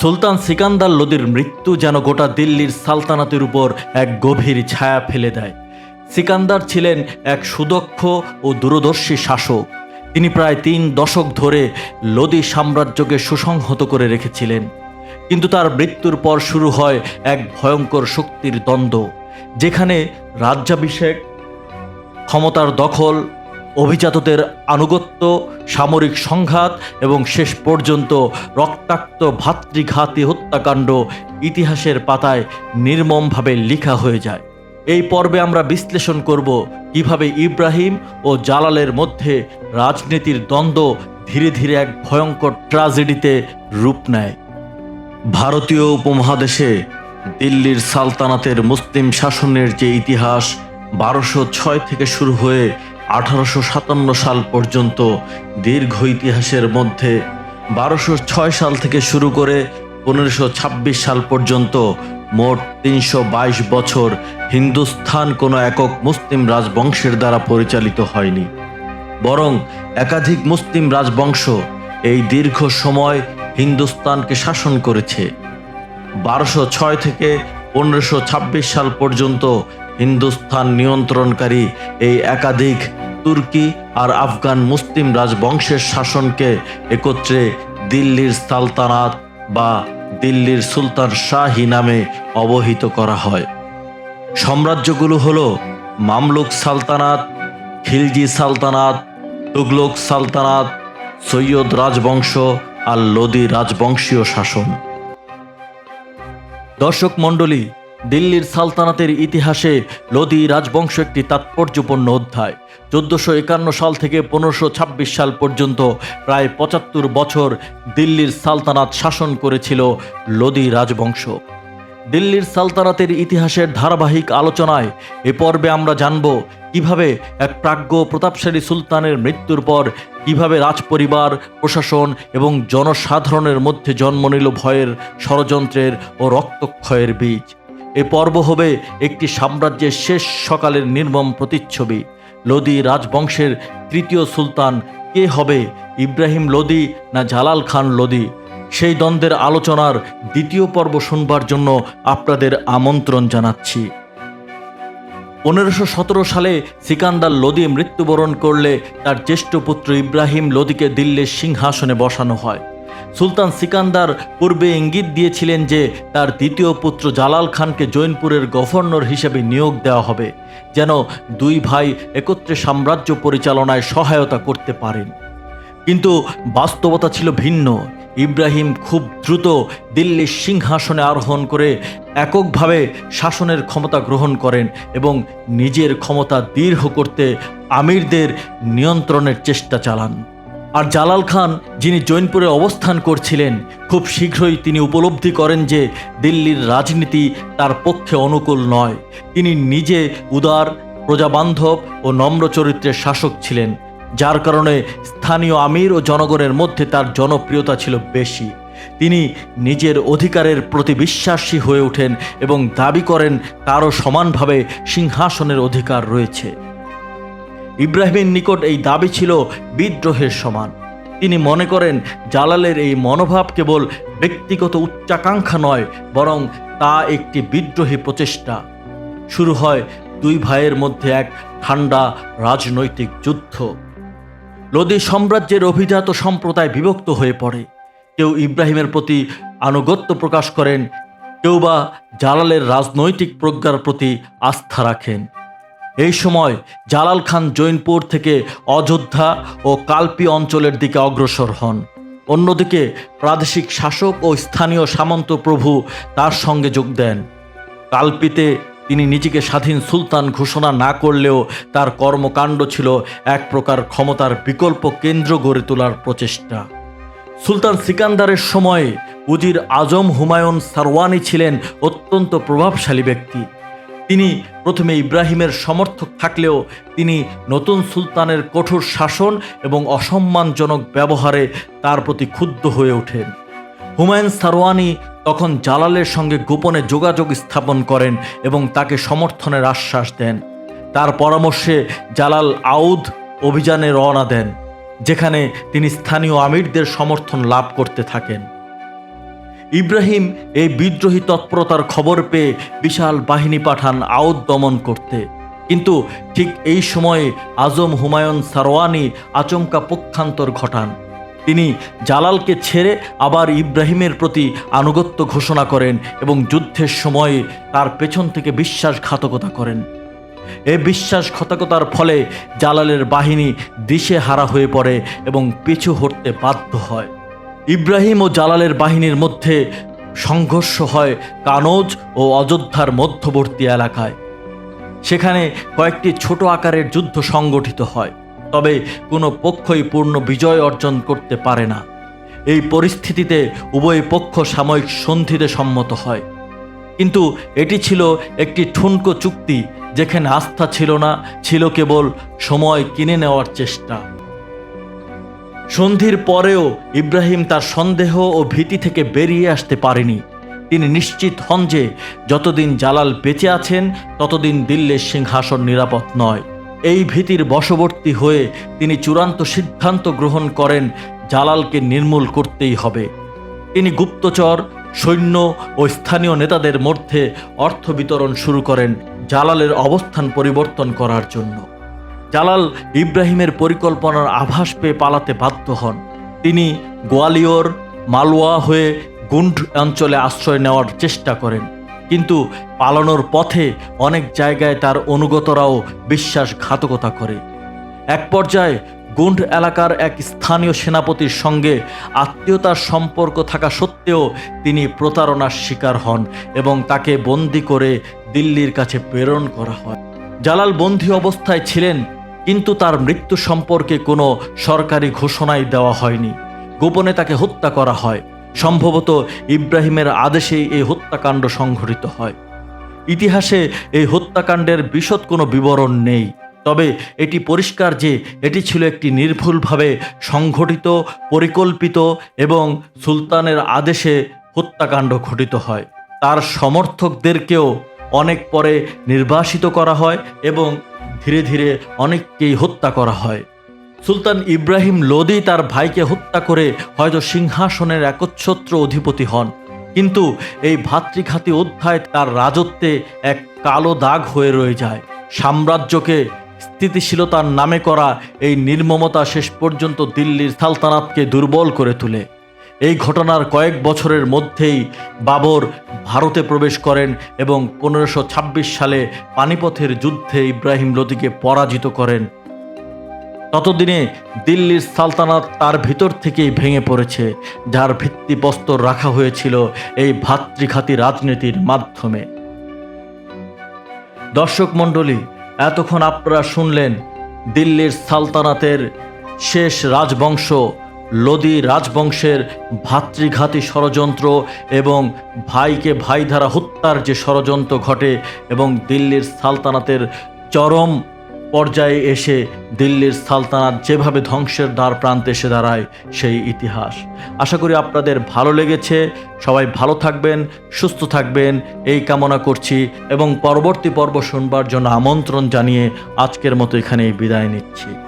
সুলতান সিকান্দার লোদির মৃত্যু যেন গোটা দিল্লির সালতানাতের উপর এক গভীর ছায়া ফেলে দেয়। সিকান্দার ছিলেন এক সুদক্ষ ও দূরদর্শী শাসক। তিনি প্রায় তিন দশক ধরে লোদি সাম্রাজ্যকে সুসংহত করে রেখেছিলেন। কিন্তু তার মৃত্যুর পর শুরু হয় এক ভয়ঙ্কর শক্তির দ্বন্দ্ব, যেখানে রাজ্যাভিষেক, ক্ষমতার দখল অভিজাতদের আনুগত্য, সামরিক সংঘাত এবং শেষ পর্যন্ত রক্তাক্ত ভাতৃঘাতী হত্যাকাণ্ড ইতিহাসের পাতায় নির্মমভাবে লেখা হয়ে যায়। এই পর্বে আমরা বিশ্লেষণ করব কীভাবে ইব্রাহিম ও জালালের মধ্যে রাজনীতির দ্বন্দ্ব ধীরে ধীরে এক ভয়ঙ্কর ট্রাজেডিতে রূপ নেয়। ভারতীয় উপমহাদেশে দিল্লির সালতানাতের মুসলিম শাসনের যে ইতিহাস বারোশো ছয় থেকে শুরু হয়ে আঠারোশো সাতান্ন সাল পর্যন্ত দীর্ঘ ইতিহাসের মধ্যে বারোশো ছয় সাল থেকে শুরু করে পনেরোশো ছাব্বিশ সাল পর্যন্ত মোট তিনশো বাইশ বছর হিন্দুস্থান কোনো একক মুসলিম রাজবংশের দ্বারা পরিচালিত হয়নি। বরং একাধিক মুসলিম রাজবংশ এই দীর্ঘ সময় হিন্দুস্তানকে শাসন করেছে। বারোশো ছয় থেকে পনেরোশো ছাব্বিশ সাল পর্যন্ত হিন্দুস্তান নিয়ন্ত্রণকারী এই একাধিক তুর্কি আর আফগান মুসলিম রাজবংশের শাসনকে একত্রে দিল্লির সালতানাত বা দিল্লির সুলতান শাহী নামে অবহিত করা হয়। সাম্রাজ্যগুলো হলো মামলুক সালতানাত, খিলজি সালতানাত, তুগলক সালতানাত, সৈয়দ রাজবংশ আর লোদি রাজবংশীয় শাসন। দর্শক মণ্ডলী দিল্লির সালতানাতের ইতিহাসে লোদি রাজবংশ একটি তাৎপর্যপূর্ণ অধ্যায়। চোদ্দশো একান্ন সাল থেকে পনেরোশো ছাব্বিশ সাল পর্যন্ত প্রায় পঁচাত্তর বছর দিল্লির সালতানাত শাসন করেছিল লোদি রাজবংশ। দিল্লির সালতানাতের ইতিহাসের ধারাবাহিক আলোচনায় এ পর্বে আমরা জানব কীভাবে এক প্রাজ্ঞ প্রতাপশালী সুলতানের মৃত্যুর পর কীভাবে রাজপরিবার, প্রশাসন এবং জনসাধারণের মধ্যে জন্ম নিল ভয়ের ষড়যন্ত্রের ও রক্তক্ষয়ের বীজ। এ পর্ব হবে একটি সাম্রাজ্যের শেষ সকালের নির্মম প্রতিচ্ছবি। লোদি রাজবংশের তৃতীয় সুলতান কে হবে? ইব্রাহিম লোদি না জালাল খান লোদি? সেই দ্বন্দ্বের আলোচনার দ্বিতীয় পর্ব শুনবার জন্য আপনাদের আমন্ত্রণ জানাচ্ছি। পনেরোশো সতেরো সালে সিকান্দার লোদি মৃত্যুবরণ করলে তার জ্যেষ্ঠ পুত্র ইব্রাহিম লোদিকে দিল্লির সিংহাসনে বসানো হয়। সুলতান সিকান্দার পূর্বে ইঙ্গিত দিয়েছিলেন যে তার দ্বিতীয় পুত্র জালাল খানকে জৈনপুরের গভর্নর হিসেবে নিয়োগ দেওয়া হবে, যেন দুই ভাই একত্রে সাম্রাজ্য পরিচালনায় সহায়তা করতে পারেন। কিন্তু বাস্তবতা ছিল ভিন্ন। ইব্রাহিম খুব দ্রুত দিল্লির সিংহাসনে আরোহণ করে এককভাবে শাসনের ক্ষমতা গ্রহণ করেন এবং নিজের ক্ষমতা দীর্ঘ করতে আমিরদের নিয়ন্ত্রণের চেষ্টা চালান। আর জালাল খান, যিনি জৈনপুরে অবস্থান করছিলেন, খুব শীঘ্রই তিনি উপলব্ধি করেন যে দিল্লির রাজনীতি তার পক্ষে অনুকূল নয়। তিনি নিজে উদার, প্রজাবান্ধব ও নম্র চরিত্রের শাসক ছিলেন, যার কারণে স্থানীয় আমির ও জনগণের মধ্যে তার জনপ্রিয়তা ছিল বেশি। তিনি নিজের অধিকারের প্রতি বিশ্বাসী হয়ে ওঠেন এবং দাবি করেন তারও সমানভাবে সিংহাসনের অধিকার রয়েছে। ইব্রাহিমের নিকট এই দাবি ছিল বিদ্রোহের সমান। তিনি মনে করেন জালালের এই মনোভাব কেবল ব্যক্তিগত উচ্চাকাঙ্ক্ষা নয়, বরং তা একটি বিদ্রোহী প্রচেষ্টা। শুরু হয় দুই ভাইয়ের মধ্যে এক ঠান্ডা রাজনৈতিক যুদ্ধ। লোদি সাম্রাজ্যের অভিজাত সম্প্রদায় বিভক্ত হয়ে পড়ে। কেউ ইব্রাহিমের প্রতি আনুগত্য প্রকাশ করেন, কেউ বা জালালের রাজনৈতিক প্রজ্ঞার প্রতি আস্থা রাখেন। এই সময় জালাল খান জৈনপুর থেকে অযোধ্যা ও কালপি অঞ্চলের দিকে অগ্রসর হন। অন্যদিকে প্রাদেশিক শাসক ও স্থানীয় সামন্ত প্রভু তার সঙ্গে যোগ দেন। কালপিতে তিনি নিজেকে স্বাধীন সুলতান ঘোষণা না করলেও তার কর্মকাণ্ড ছিল এক প্রকার ক্ষমতার বিকল্প কেন্দ্র গড়ে তোলার প্রচেষ্টা। সুলতান সিকান্দারের সময়ে উজির আজম হুমায়ুন সারওয়ানি ছিলেন অত্যন্ত প্রভাবশালী ব্যক্তি। তিনি প্রথমে ইব্রাহিমের সমর্থক থাকলেও তিনি নতুন সুলতানের কঠোর শাসন এবং অসম্মানজনক ব্যবহারে তার প্রতি ক্ষুব্ধ হয়ে ওঠেন। হুমায়ুন সারওয়ানি তখন জালালের সঙ্গে গোপনে যোগাযোগ স্থাপন করেন এবং তাকে সমর্থনের আশ্বাস দেন। তার পরামর্শে জালাল আউদ অভিযানে রওনা দেন, যেখানে তিনি স্থানীয় আমিরদের সমর্থন লাভ করতে থাকেন। ইব্রাহিম এই বিদ্রোহী তৎপরতার খবর পেয়ে বিশাল বাহিনী পাঠান আউদ দমন করতে। কিন্তু ঠিক এই সময়ে আজম হুমায়ুন সারওয়ানি আচমকা পক্ষান্তর ঘটান। তিনি জালালকে ছেড়ে আবার ইব্রাহিমের প্রতি আনুগত্য ঘোষণা করেন এবং যুদ্ধের সময়ে তার পেছন থেকে বিশ্বাসঘাতকতা করেন। এ বিশ্বাসঘাতকতার ফলে জালালের বাহিনী দিশে হারা হয়ে পড়ে এবং পিছু হটতে বাধ্য হয়। ইব্রাহিম ও জালালের বাহিনীর মধ্যে সংঘর্ষ হয় কানজ ও অযোধ্যার মধ্যবর্তী এলাকায়। সেখানে কয়েকটি ছোট আকারের যুদ্ধ সংগঠিত হয়, তবে কোনো পক্ষই পূর্ণ বিজয় অর্জন করতে পারে না। এই পরিস্থিতিতে উভয় পক্ষ সাময়িক সন্ধিতে সম্মত হয়। কিন্তু এটি ছিল একটি ঠুনকো চুক্তি, যেখানে আস্থা ছিল না, ছিল কেবল সময় কিনে নেওয়ার চেষ্টা। সন্ধির পরেও ইব্রাহিম তার সন্দেহ ও ভীতি থেকে বেরিয়ে আসতে পারেনি। তিনি নিশ্চিত হন যে যতদিন জালাল বেঁচে আছেন, ততদিন দিল্লির সিংহাসন নিরাপদ নয়। এই ভীতির বশবর্তী হয়ে তিনি চূড়ান্ত সিদ্ধান্ত গ্রহণ করেন, জালালকে নির্মূল করতেই হবে। তিনি গুপ্তচর, সৈন্য ও স্থানীয় নেতাদের মধ্যে অর্থ বিতরণ শুরু করেন জালালের অবস্থান পরিবর্তন করার জন্য। জালাল ইব্রাহিমের পরিকল্পনার আভাস পেয়ে পালাতে বাধ্য হন। তিনি গোয়ালিয়র মালওয়া হয়ে গুন্ড অঞ্চলে আশ্রয় নেওয়ার চেষ্টা করেন। কিন্তু পালানোর পথে অনেক জায়গায় তার অনুগতরাও বিশ্বাসঘাতকতা করে। এক পর্যায়ে গুন্ড এলাকার এক স্থানীয় সেনাপতির সঙ্গে আত্মীয়তার সম্পর্ক থাকা সত্ত্বেও তিনি প্রতারণার শিকার হন এবং তাকে বন্দি করে দিল্লির কাছে প্রেরণ করা হয়। জালাল বন্দী অবস্থায় ছিলেন কিন্তু তার মৃত্যু সম্পর্কে কোনো সরকারি ঘোষণাই দেওয়া হয়নি। গোপনে তাকে হত্যা করা হয়। সম্ভবত ইব্রাহিমের আদেশেই এই হত্যাকাণ্ড সংঘটিত হয়। ইতিহাসে এই হত্যাকাণ্ডের বিশদ কোনো বিবরণ নেই। তবে এটি পরিষ্কার যে এটি ছিল একটি নির্ভুলভাবে সংঘটিত, পরিকল্পিত এবং সুলতানের আদেশে হত্যাকাণ্ড ঘটিত হয়। তার সমর্থকদেরকেও অনেক পরে নির্বাসিত করা হয় এবং ধীরে ধীরে অনেককেই হত্যা করা হয়। সুলতান ইব্রাহিম লোদি তার ভাইকে হত্যা করে হয়তো সিংহাসনের একচ্ছত্র অধিপতি হন। কিন্তু এই ভাতৃঘাতী অধ্যায় তার রাজত্বে এক কালো দাগ হয়ে রয়ে যায়। সাম্রাজ্যকে স্থিতিশীলতার নামে করা এই নির্মমতা শেষ পর্যন্ত দিল্লির সালতানাতকে দুর্বল করে তোলে। এই ঘটনার কয়েক বছরের মধ্যেই বাবর ভারতে প্রবেশ করেন এবং পনেরোশো সালে পানিপথের যুদ্ধে ইব্রাহিম লোদিকে পরাজিত করেন। ততদিনে দিল্লির সালতানাত তার ভিতর থেকেই ভেঙে পড়েছে, যার ভিত্তিপ্রস্তর রাখা হয়েছিল এই ভাতৃঘাতী রাজনীতির মাধ্যমে। দর্শক মণ্ডলী, এতক্ষণ আপনারা শুনলেন দিল্লির সালতানাতের শেষ রাজবংশ লোদি রাজবংশের ভাতৃঘাতী ষড়যন্ত্র এবং ভাইকে ভাই দ্বারা হত্যার যে ষড়যন্ত্র ঘটে এবং দিল্লির সালতানাতের চরম পর্যায়ে এসে দিল্লির সালতানাত যেভাবে ধ্বংসের দ্বার প্রান্তে এসে দাঁড়ায় সেই ইতিহাস। আশা করি আপনাদের ভালো লেগেছে। সবাই ভালো থাকবেন, সুস্থ থাকবেন। এই কামনা করছি এবং পরবর্তী পর্ব শুনবার জন্য আমন্ত্রণ জানিয়ে আজকের মতো এখানেই বিদায় নিচ্ছি।